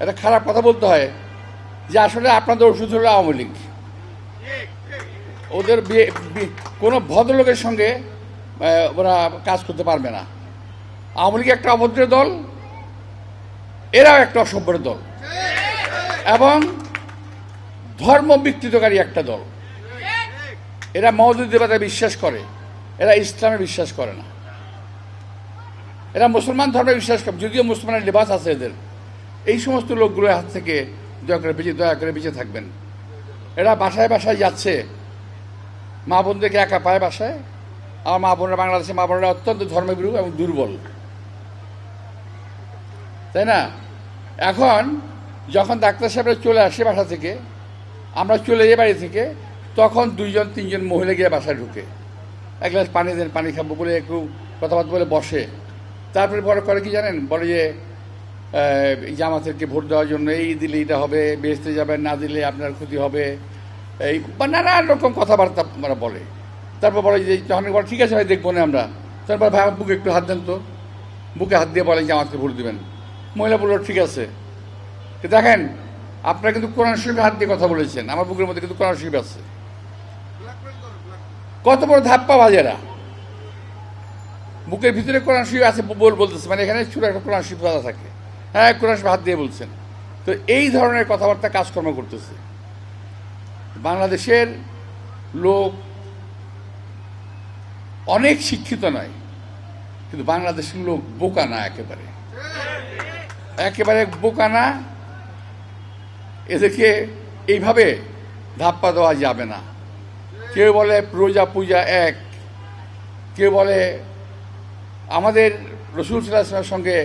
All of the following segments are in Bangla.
একটা খারাপ কথা বলতে হয় যে আসলে আপনাদের ওষুধ হলো আওয়ামী লীগ। ওদের কোনো ভদ্রলোকের সঙ্গে ওরা কাজ করতে পারবে না। আওয়ামী লীগ একটা অভদ্র দল, এরাও একটা অসভ্যের দল। এবং ধর্ম বিকৃতকারী একটা দল। এরা মৌদুদ্দিবাদে বিশ্বাস করে, এরা ইসলামে বিশ্বাস করে না। এরা মুসলমান ধর্মে বিশ্বাস করে, যদিও মুসলমানের লেবাস আছে এদের। এই সমস্ত লোকগুলোর হাত থেকে দয়া করে বেঁচে দয়া করে বেঁচে থাকবেন। এরা বাসায় বাসায় যাচ্ছে। মা বোনদেরকে একা পায় বাসায়। আমার মা বোনরা বাংলাদেশে মা বোনরা অত্যন্ত ধর্মবিরু এবং দুর্বল। তাই না? এখন যখন ডাক্তার সাহেবরা চলে আসে বাসা থেকে, আমরা চলে যাই বাড়ি থেকে, তখন দুইজন, তিনজন মহিলা গিয়ে বাসায় ঢুকে। এক গ্লাস পানি দেন, পানি খাব বলে একটু কথাবার্তা বলে বসে। তারপরে বড় করে কি জানেন? বলে যে জামাতেরকে ভোট দেওয়ার জন্য এই দিলে এটা হবে বেসতে যাবেন, না দিলে আপনার ক্ষতি হবে। এই বা নানান রকম কথাবার্তা আমরা বলে। তারপর বলে যে যখন বলে, ঠিক আছে ভাই, দেখব না আমরা। তারপর ভাই বুকে একটু হাত দেন তো। বুকে হাত দিয়ে বলেন জামাতকে ভোট দেবেন। মহিলা বলল, ঠিক আছে। দেখেন, আপনারা কিন্তু কোরআন শরীফে হাত দিয়ে কথা বলেছেন। আমার বুকের মধ্যে কিন্তু কোরআন শরীফ আছে। কত বড় ধাপ্পা বাজেরা। বুকের ভিতরে কোরআন শরীফ আছে বল বলতেছে মানে এখানে ছোট একটা কোরআন শরীফ থাকে। হ্যাঁ শরীফ হাত দিয়ে বলছেন। তো এই ধরনের কথাবার্তা কাজকর্ম করতেছে। বাংলাদেশের লোক অনেক শিক্ষিত নয়, কিন্তু বাংলাদেশের লোক বোকা না একেবারে। একেবারে বোকা না, এদেরকে এইভাবে ধাপ্পা দেওয়া যাবে না। কেউ বলে রোজা পূজা এক, কেউ বলে আমাদের রসুল সাল্লাহামের সঙ্গে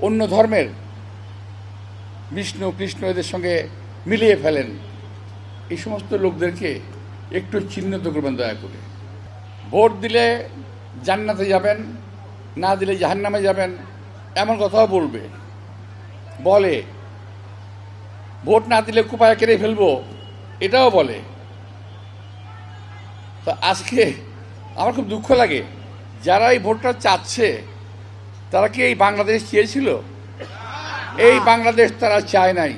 অন্য ধর্মের বিষ্ণু, কৃষ্ণ এদের সঙ্গে মিলিয়ে ফেলেন। এই সমস্ত লোকদেরকে একটু চিহ্নিত করবেন দয়া করে। ভোট দিলে জান্নাতে যাবেন, না দিলে জাহান্নামে যাবেন, এমন কথাও বলবে। বলে, ভোট না দিলে কুপায় কেড়ে ফেলব? এটাও বলে। তো আজকে আমার খুব দুঃখ লাগে, যারা এই ভোটটা চাচ্ছে তারা কি এই বাংলাদেশ চেয়েছিল? এই বাংলাদেশ তারা চায় নাই।